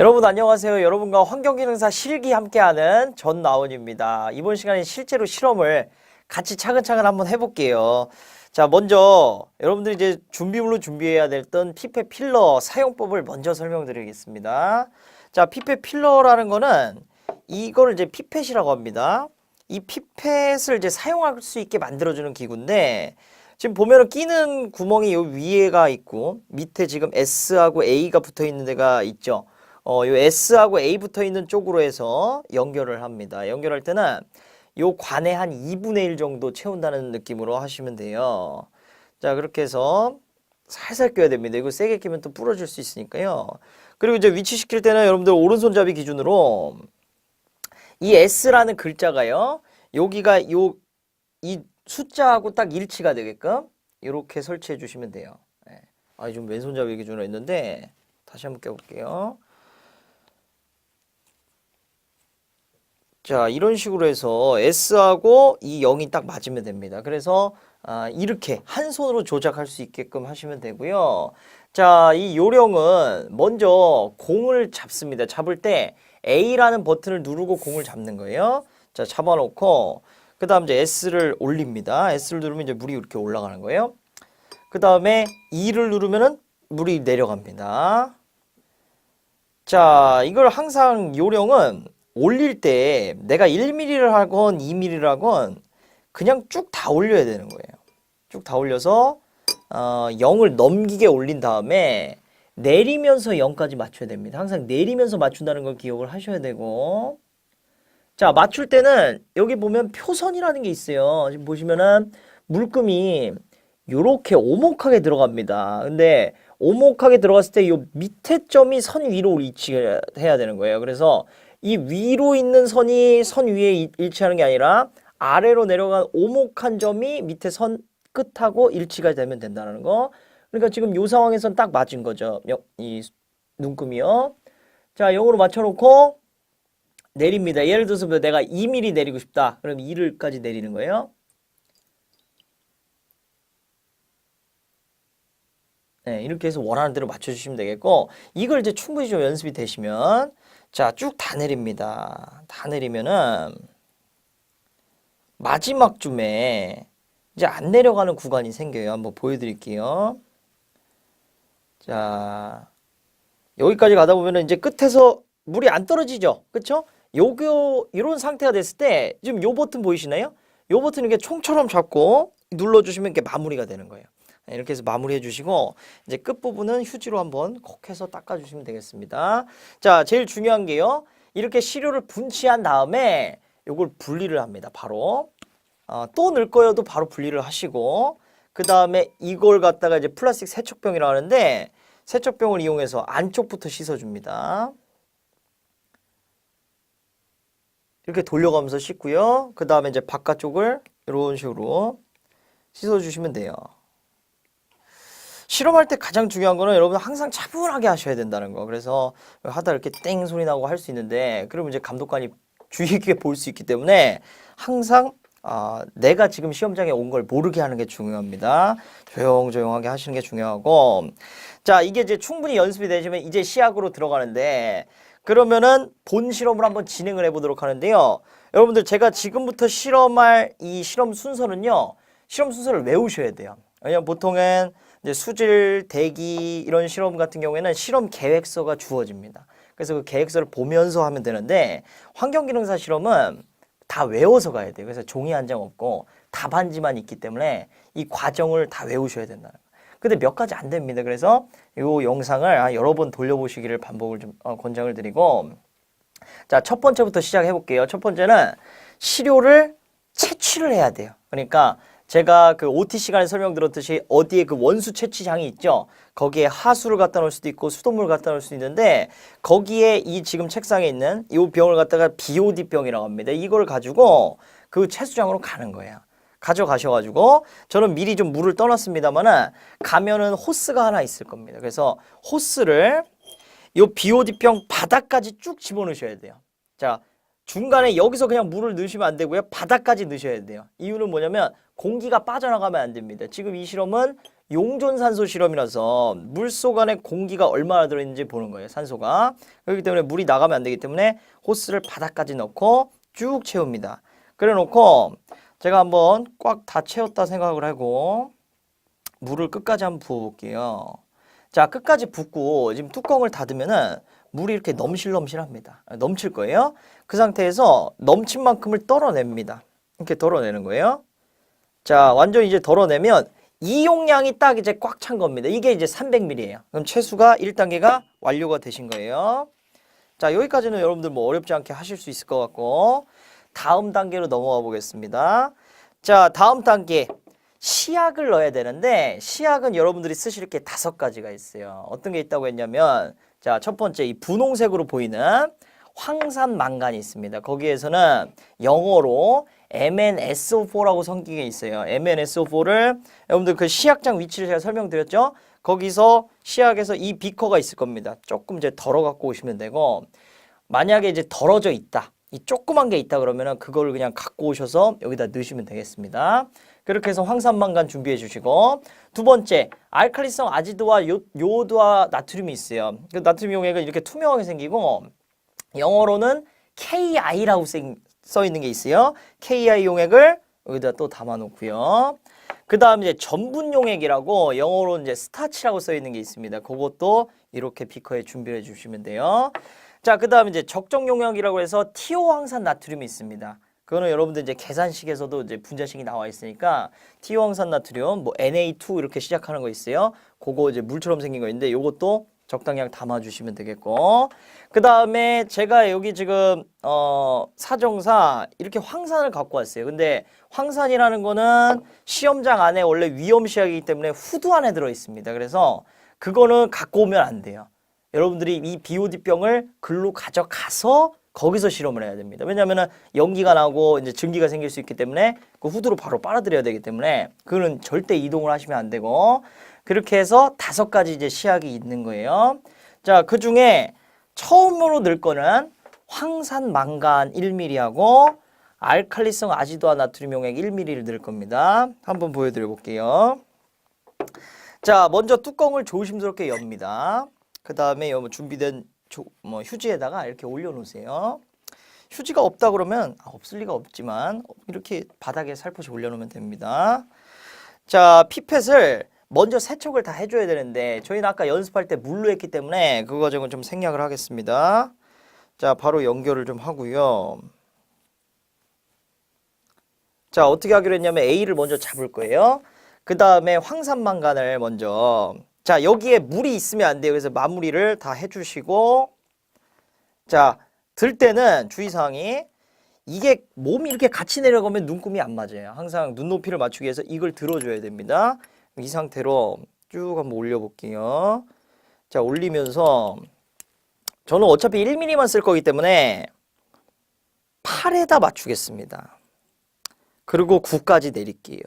여러분 안녕하세요. 여러분과 환경기능사 실기 함께하는 전나원입니다. 이번 시간에 실제로 실험을 같이 차근차근 한번 해볼게요. 자, 먼저 여러분들이 이제 준비물로 준비해야 됐던 피펫 필러 사용법을 먼저 설명드리겠습니다. 자, 피펫 필러라는 거는 이거를 이제 피펫이라고 합니다. 이 피펫을 이제 사용할 수 있게 만들어주는 기구인데 지금 보면은 끼는 구멍이 요 위에가 있고 밑에 지금 S하고 A가 붙어 있는 데가 있죠. 어, 요 S하고 A 붙어 있는 쪽으로 해서 연결을 합니다. 연결할 때는 요 관에 한 2분의 1 정도 채운다는 느낌으로 하시면 돼요. 자, 그렇게 해서 살살 껴야 됩니다. 이거 세게 끼면 또 부러질 수 있으니까요. 그리고 이제 위치시킬 때는 여러분들 오른손잡이 기준으로 이 S라는 글자가요. 여기가 요 이 숫자하고 딱 일치가 되게끔 이렇게 설치해 주시면 돼요. 예. 아, 좀 왼손잡이 기준으로 했는데 다시 한번 껴볼게요. 자, 이런 식으로 해서 S하고 이 0이 딱 맞으면 됩니다. 그래서 아, 이렇게 한 손으로 조작할 수 있게끔 하시면 되고요. 자, 이 요령은 먼저 공을 잡습니다. 잡을 때 A라는 버튼을 누르고 공을 잡는 거예요. 자, 잡아놓고 그 다음 이제 S를 올립니다. S를 누르면 이제 물이 이렇게 올라가는 거예요. 그 다음에 E를 누르면은 물이 내려갑니다. 자, 이걸 항상 요령은 올릴 때 내가 1mm를 하건 2mm를 하건 그냥 쭉 다 올려야 되는 거예요. 쭉 다 올려서 어, 0을 넘기게 올린 다음에 내리면서 0까지 맞춰야 됩니다. 항상 내리면서 맞춘다는 걸 기억을 하셔야 되고 자, 맞출 때는 여기 보면 표선이라는 게 있어요. 지금 보시면은 물금이 요렇게 오목하게 들어갑니다. 근데 오목하게 들어갔을 때 이 밑에 점이 선 위로 위치해야 되는 거예요. 그래서 이 위로 있는 선이 선 위에 이- 일치하는 게 아니라 아래로 내려간 오목한 점이 밑에 선 끝하고 일치가 되면 된다는 거. 그러니까 지금 요 상황에선 딱 맞은 거죠. 여- 이 눈금이요. 자, 0으로 맞춰놓고 내립니다. 예를 들어서 뭐 내가 2mm 내리고 싶다. 그럼 2를까지 내리는 거예요. 네, 이렇게 해서 원하는 대로 맞춰주시면 되겠고, 이걸 이제 충분히 좀 연습이 되시면, 자, 쭉 다 내립니다. 다 내리면은, 마지막 쯤에, 이제 안 내려가는 구간이 생겨요. 한번 보여드릴게요. 자, 여기까지 가다 보면은 이제 끝에서 물이 안 떨어지죠. 그쵸? 요거, 이런 상태가 됐을 때, 지금 요 버튼 보이시나요? 요 버튼 이렇게 총처럼 잡고 눌러주시면 이렇게 마무리가 되는 거예요. 네, 이렇게 해서 마무리해 주시고, 이제 끝부분은 휴지로 한번 콕 해서 닦아 주시면 되겠습니다. 자, 제일 중요한 게요. 이렇게 시료를 분치한 다음에 요걸 분리를 합니다. 바로. 어, 또 넣을 거여도 바로 분리를 하시고, 그 다음에 이걸 갖다가 이제 플라스틱 세척병이라고 하는데, 세척병을 이용해서 안쪽부터 씻어줍니다. 이렇게 돌려가면서 씻고요. 그 다음에 이제 바깥쪽을 이런 식으로 씻어주시면 돼요. 실험할 때 가장 중요한 거는 여러분 항상 차분하게 하셔야 된다는 거. 그래서 하다 이렇게 땡 소리 나고 할 수 있는데, 그러면 이제 감독관이 주의 깊게 볼 수 있기 때문에 항상 아, 내가 지금 시험장에 온 걸 모르게 하는 게 중요합니다. 조용조용하게 하시는 게 중요하고. 자, 이게 이제 충분히 연습이 되시면 이제 시약으로 들어가는데, 그러면은 본 실험을 한번 진행을 해 보도록 하는데요. 여러분들 제가 지금부터 실험할 이 실험 순서는요. 실험 순서를 외우셔야 돼요. 왜냐면 보통은 이제 수질, 대기 이런 실험 같은 경우에는 실험 계획서가 주어집니다. 그래서 그 계획서를 보면서 하면 되는데 환경기능사 실험은 다 외워서 가야 돼요. 그래서 종이 한 장 없고 답안지만 있기 때문에 이 과정을 다 외우셔야 된다는 거예요. 근데 몇 가지 안 됩니다. 그래서 이 영상을 한 여러 번 돌려보시기를 반복을 좀 어, 권장을 드리고 자, 첫 번째부터 시작해 볼게요. 첫 번째는 시료를 채취를 해야 돼요. 그러니까 제가 그 OT 시간에 설명 들었듯이 어디에 그 원수 채취장이 있죠. 거기에 하수를 갖다 놓을 수도 있고 수돗물을 갖다 놓을 수도 있는데 거기에 이 지금 책상에 있는 이 병을 갖다가 BOD 병이라고 합니다. 이걸 가지고 그 채수장으로 가는 거예요. 가져가셔가지고 저는 미리 좀 물을 떠났습니다만은 가면은 호스가 하나 있을 겁니다. 그래서 호스를 요 BOD병 바닥까지 쭉 집어넣으셔야 돼요. 자, 중간에 여기서 그냥 물을 넣으시면 안 되고요. 바닥까지 넣으셔야 돼요. 이유는 뭐냐면 공기가 빠져나가면 안 됩니다. 지금 이 실험은 용존산소 실험이라서 물속 안에 공기가 얼마나 들어있는지 보는 거예요. 산소가. 그렇기 때문에 물이 나가면 안 되기 때문에 호스를 바닥까지 넣고 쭉 채웁니다. 그래 놓고 제가 한번 꽉 다 채웠다 생각을 하고 물을 끝까지 한번 부어볼게요. 자, 끝까지 붓고 지금 뚜껑을 닫으면은 물이 이렇게 넘실넘실합니다. 넘칠 거예요. 그 상태에서 넘친 만큼을 떨어냅니다. 이렇게 덜어내는 거예요. 자, 완전 이제 덜어내면 이 용량이 딱 이제 꽉 찬 겁니다. 이게 이제 300ml예요. 그럼 최수가 1단계가 완료가 되신 거예요. 자, 여기까지는 여러분들 뭐 어렵지 않게 하실 수 있을 것 같고 다음 단계로 넘어가 보겠습니다. 자, 다음 단계 시약을 넣어야 되는데 시약은 여러분들이 쓰실 게 다섯 가지가 있어요. 어떤 게 있다고 했냐면 자, 첫 번째 이 분홍색으로 보이는 황산 망간이 있습니다. 거기에서는 영어로 MnSO4라고 성긴 게 있어요. MnSO4를 여러분들 그 시약장 위치를 제가 설명드렸죠? 거기서 시약에서 이 비커가 있을 겁니다. 조금 이제 덜어 갖고 오시면 되고 만약에 이제 덜어져 있다. 이 조그만 게 있다 그러면은 그거를 그냥 갖고 오셔서 여기다 넣으시면 되겠습니다. 그렇게 해서 황산망간 준비해 주시고 두 번째 알칼리성 아지드와 요, 요오드와 나트륨이 있어요. 그 나트륨 용액은 이렇게 투명하게 생기고 영어로는 KI라고 써 있는 게 있어요. KI 용액을 여기다 또 담아 놓고요. 그 다음 이제 전분 용액이라고 영어로 이제 스타치라고 써 있는 게 있습니다. 그것도 이렇게 비커에 준비해 주시면 돼요. 자, 그 다음 이제 적정 용액이라고 해서 티오황산 나트륨이 있습니다. 그거는 여러분들 이제 계산식에서도 이제 분자식이 나와 있으니까 티오황산 나트륨 뭐 Na2 이렇게 시작하는 거 있어요. 그거 이제 물처럼 생긴 거 있는데 요것도 적당량 담아 주시면 되겠고. 그 다음에 제가 여기 지금 어 사정사 이렇게 황산을 갖고 왔어요. 근데 황산이라는 거는 시험장 안에 원래 위험 시약이기 때문에 후드 안에 들어 있습니다. 그래서 그거는 갖고 오면 안 돼요. 여러분들이 이 BOD병을 글로 가져가서 거기서 실험을 해야 됩니다. 왜냐하면 연기가 나고 이제 증기가 생길 수 있기 때문에 그 후드로 바로 빨아들여야 되기 때문에 그거는 절대 이동을 하시면 안 되고 그렇게 해서 다섯 가지 이제 시약이 있는 거예요. 자, 그 중에 처음으로 넣을 거는 황산 망간 1ml하고 알칼리성 아지도아 나트륨 용액 1ml를 넣을 겁니다. 한번 보여드려 볼게요. 자, 먼저 뚜껑을 조심스럽게 엽니다. 그 다음에 요 준비된 조, 뭐 휴지에다가 이렇게 올려놓으세요. 휴지가 없다 그러면 아, 없을 리가 없지만 이렇게 바닥에 살포시 올려놓으면 됩니다. 자, 피펫을 먼저 세척을 다 해줘야 되는데 저희는 아까 연습할 때 물로 했기 때문에 그 과정은 좀 생략을 하겠습니다. 자, 바로 연결을 좀 하고요. 자, 어떻게 하기로 했냐면 A를 먼저 잡을 거예요. 그 다음에 황산망간을 먼저 자, 여기에 물이 있으면 안 돼요. 그래서 마무리를 다 해주시고 자, 들 때는 주의사항이 이게 몸이 이렇게 같이 내려가면 눈금이 안 맞아요. 항상 눈높이를 맞추기 위해서 이걸 들어줘야 됩니다. 이 상태로 쭉 한번 올려볼게요. 자, 올리면서 저는 어차피 1mm만 쓸 거기 때문에 팔에다 맞추겠습니다. 그리고 9까지 내릴게요.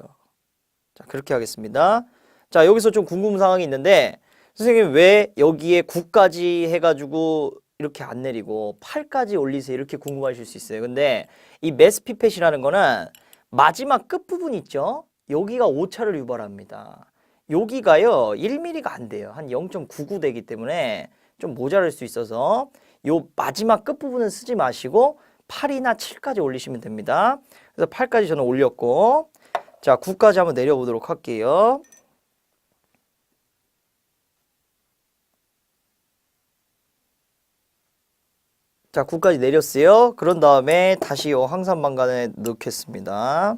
자, 그렇게 하겠습니다. 자, 여기서 좀 궁금한 상황이 있는데 선생님 왜 여기에 9까지 해가지고 이렇게 안 내리고 8까지 올리세요 이렇게 궁금하실 수 있어요. 근데 이 메스 피펫이라는 거는 마지막 끝부분 있죠? 여기가 오차를 유발합니다. 여기가요 1mm가 안 돼요. 한 0.99 되기 때문에 좀 모자랄 수 있어서 요 마지막 끝부분은 쓰지 마시고 8이나 7까지 올리시면 됩니다. 그래서 8까지 저는 올렸고 자 9까지 한번 내려보도록 할게요. 자, 9까지 내렸어요. 그런 다음에 다시 요 항산망간에 넣겠습니다.